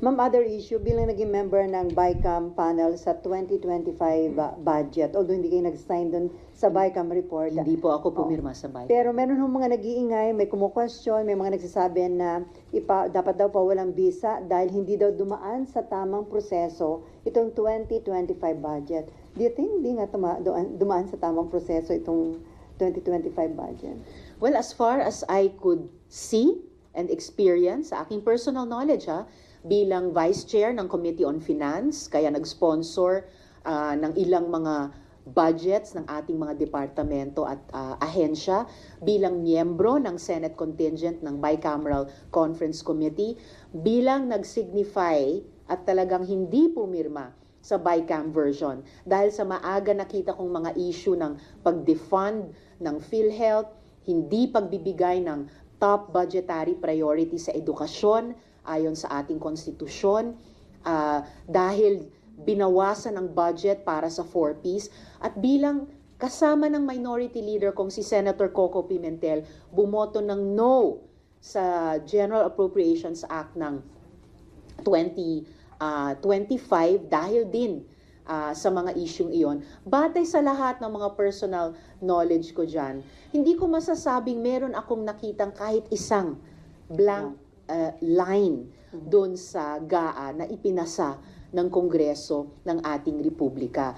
Ma'am, other issue, bilang naging member ng BICAM panel sa 2025 uh, budget, although hindi kayo nag-sign dun sa BICAM report, Hindi po ako pumirma sa bayan. pero meron hong mga nag-iingay, may kumukwestiyon, may mga nagsasabi na ipa, dapat daw pa walang visa dahil hindi daw dumaan sa tamang proseso itong 2025 budget. Do you think hindi nga tuma, dumaan sa tamang proseso itong 2025 budget? Well, as far as I could see and experience, sa aking personal knowledge ha, bilang Vice Chair ng Committee on Finance, kaya nag-sponsor ah, ng ilang mga budgets ng ating mga departamento at ah, ahensya, bilang miyembro ng Senate Contingent ng Bicameral Conference Committee, bilang nag-signify at talagang hindi pumirma sa BICAM version. Dahil sa maaga nakita kong mga issue ng pag-defund ng PhilHealth, hindi pagbibigay ng top budgetary priority sa edukasyon ayon sa ating konstitusyon ah, dahil binawasan ang budget para sa 4Ps at bilang kasama ng minority leader kong si Senator Coco Pimentel bumoto ng no sa General Appropriations Act ng 2025 dahil din ah, sa mga isyung iyon. Batay sa lahat ng mga personal knowledge ko dyan, hindi ko masasabing meron akong nakitang kahit isang blank ah, line doon sa GAA na ipinasa ng Kongreso ng ating Republika.